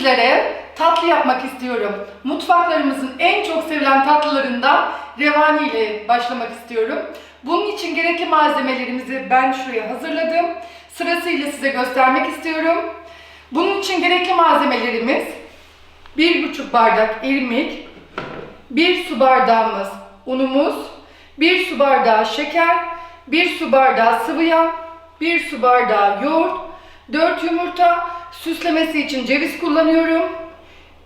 sizlere tatlı yapmak istiyorum. Mutfaklarımızın en çok sevilen tatlılarından revani ile başlamak istiyorum. Bunun için gerekli malzemelerimizi ben şuraya hazırladım. Sırasıyla size göstermek istiyorum. Bunun için gerekli malzemelerimiz 1,5 bardak irmik, 1 su bardağımız unumuz, 1 su bardağı şeker, 1 su bardağı sıvı yağ, 1 su bardağı yoğurt, 4 yumurta, süslemesi için ceviz kullanıyorum.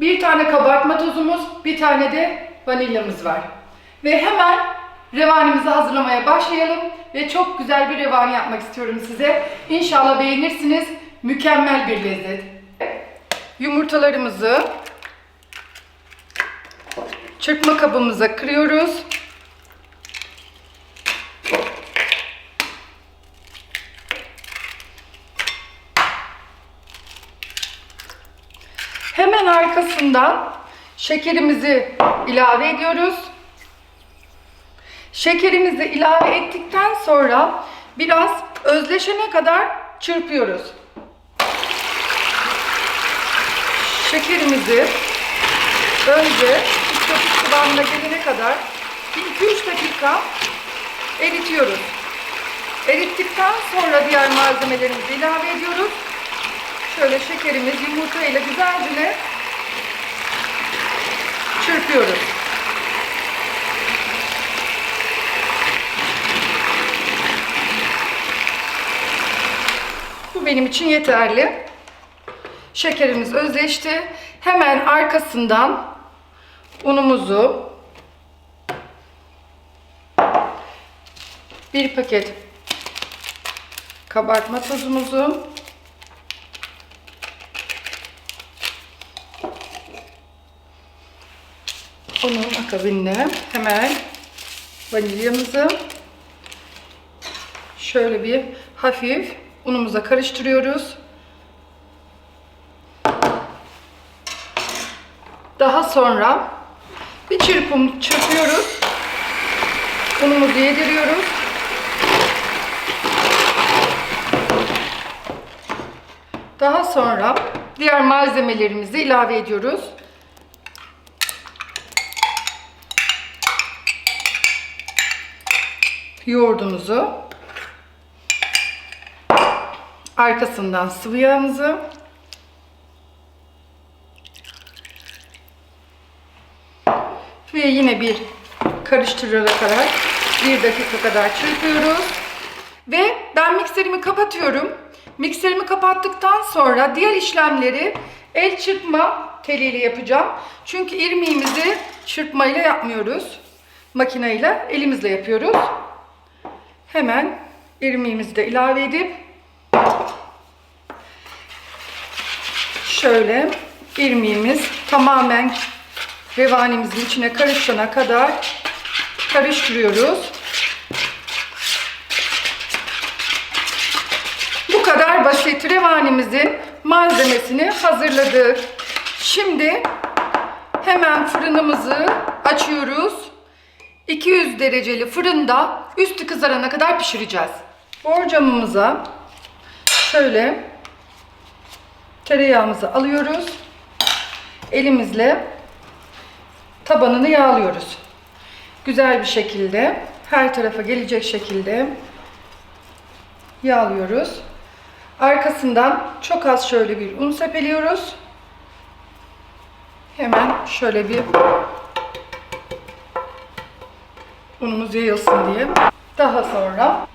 Bir tane kabartma tozumuz, bir tane de vanilyamız var. Ve hemen revanimizi hazırlamaya başlayalım ve çok güzel bir revani yapmak istiyorum size. İnşallah beğenirsiniz. Mükemmel bir lezzet. Yumurtalarımızı çırpma kabımıza kırıyoruz. Hemen arkasından şekerimizi ilave ediyoruz. Şekerimizi ilave ettikten sonra biraz özleşene kadar çırpıyoruz. Şekerimizi önce istatik kıvamına gelene kadar 2-3 dakika eritiyoruz. Erittikten sonra diğer malzemelerimizi ilave ediyoruz. Şöyle şekerimiz yumurta ile güzelce çırpıyoruz. Bu benim için yeterli. Şekerimiz özleşti. Hemen arkasından unumuzu bir paket kabartma tozumuzu akabinde hemen vanilyamızı şöyle bir hafif unumuza karıştırıyoruz. Daha sonra bir çırpım çırpıyoruz. Unumuzu yediriyoruz. Daha sonra diğer malzemelerimizi ilave ediyoruz. Yoğurdumuzu, arkasından sıvı yağımızı, ve yine bir karıştırarak bir dakika kadar çırpıyoruz. Ve ben mikserimi kapatıyorum. Mikserimi kapattıktan sonra diğer işlemleri el çırpma teliyle yapacağım. Çünkü irmiğimizi çırpmayla yapmıyoruz. Makineyle elimizle yapıyoruz. Hemen irmiğimizi de ilave edip şöyle irmiğimiz tamamen revanimizin içine karışana kadar karıştırıyoruz. Bu kadar basit revanimizin malzemesini hazırladık. Şimdi hemen fırınımızı açıyoruz. 200 dereceli fırında üstü kızarana kadar pişireceğiz. Borcamımıza şöyle tereyağımızı alıyoruz. Elimizle tabanını yağlıyoruz. Güzel bir şekilde her tarafa gelecek şekilde yağlıyoruz. Arkasından çok az şöyle bir un sepeliyoruz. Hemen şöyle bir unumuz yayılsın diye. Daha sonra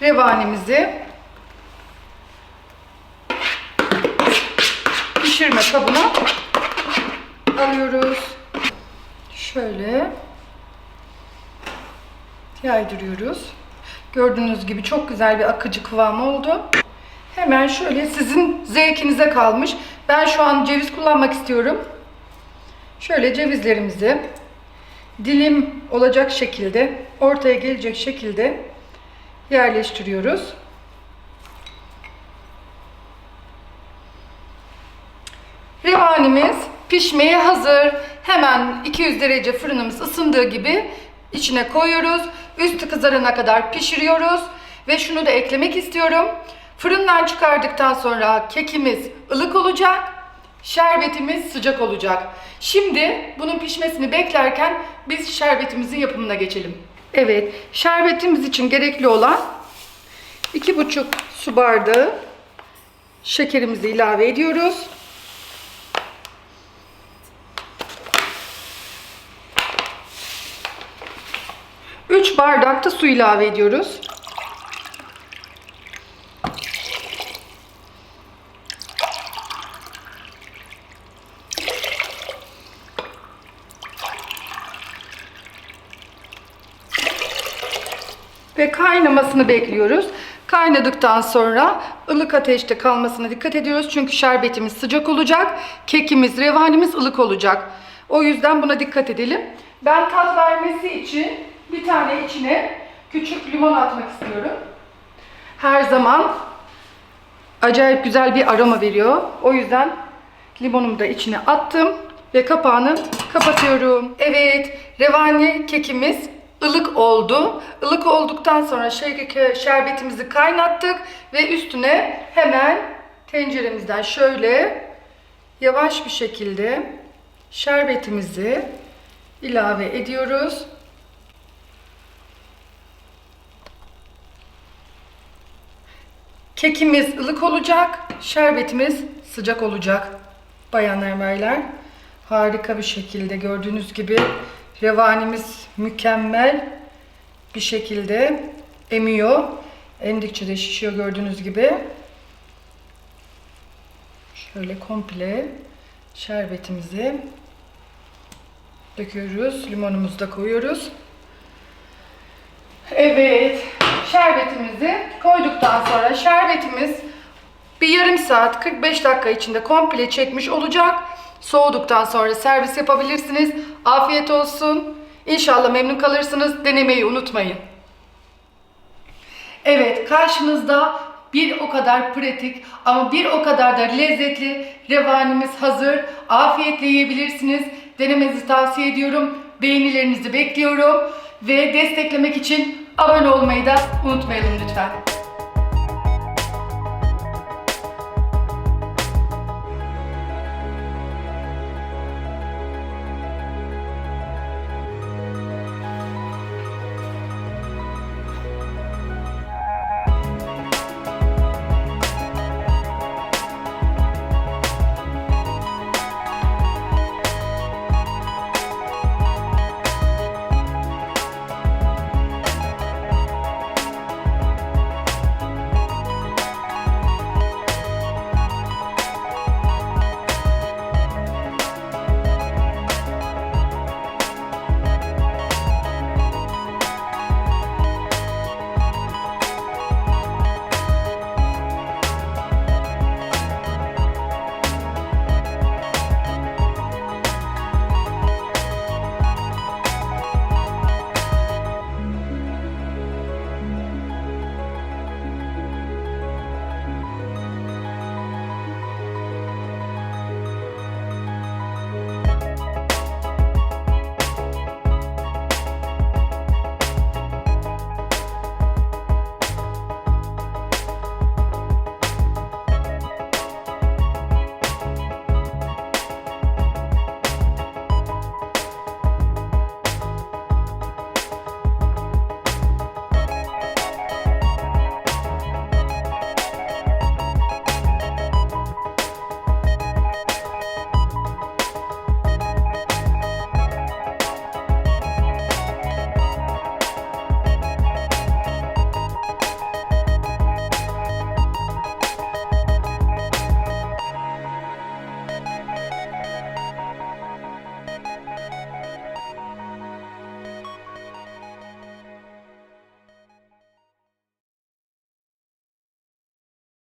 revanimizi pişirme kabına alıyoruz. Şöyle yaydırıyoruz. Gördüğünüz gibi çok güzel bir akıcı kıvam oldu. Hemen şöyle sizin zevkinize kalmış. Ben şu an ceviz kullanmak istiyorum. Şöyle cevizlerimizi dilim olacak şekilde, ortaya gelecek şekilde yerleştiriyoruz. Revanimiz pişmeye hazır. Hemen 200 derece fırınımız ısındığı gibi içine koyuyoruz. Üstü kızarana kadar pişiriyoruz. Ve şunu da eklemek istiyorum. Fırından çıkardıktan sonra kekimiz ılık olacak, şerbetimiz sıcak olacak. Şimdi bunun pişmesini beklerken biz şerbetimizin yapımına geçelim. Evet, şerbetimiz için gerekli olan 2,5 su bardağı şekerimizi ilave ediyoruz. Üç bardak da su ilave ediyoruz. Ve kaynamasını bekliyoruz. Kaynadıktan sonra ılık ateşte kalmasına dikkat ediyoruz. Çünkü şerbetimiz sıcak olacak. Kekimiz, revanimiz ılık olacak. O yüzden buna dikkat edelim. Ben tat vermesi için bir tane içine küçük limon atmak istiyorum. Her zaman acayip güzel bir aroma veriyor. O yüzden limonumu da içine attım ve kapağını kapatıyorum. Evet, revani kekimiz ılık oldu. Ilık olduktan sonra şerbetimizi kaynattık ve üstüne hemen tenceremizden şöyle yavaş bir şekilde şerbetimizi ilave ediyoruz. Kekimiz ılık olacak, şerbetimiz sıcak olacak. Bayanlar baylar, harika bir şekilde gördüğünüz gibi revanimiz mükemmel bir şekilde emiyor. Emdikçe de şişiyor gördüğünüz gibi. Şöyle komple şerbetimizi döküyoruz. Limonumuzu da koyuyoruz. Evet, şerbetimizi koyduktan sonra şerbetimiz bir yarım saat 45 dakika içinde komple çekmiş olacak. Soğuduktan sonra servis yapabilirsiniz. Afiyet olsun. İnşallah memnun kalırsınız. Denemeyi unutmayın. Evet, karşınızda bir o kadar pratik ama bir o kadar da lezzetli revanimiz hazır. Afiyetle yiyebilirsiniz. Denemenizi tavsiye ediyorum. Beğenilerinizi bekliyorum. Ve desteklemek için abone olmayı da unutmayalım lütfen.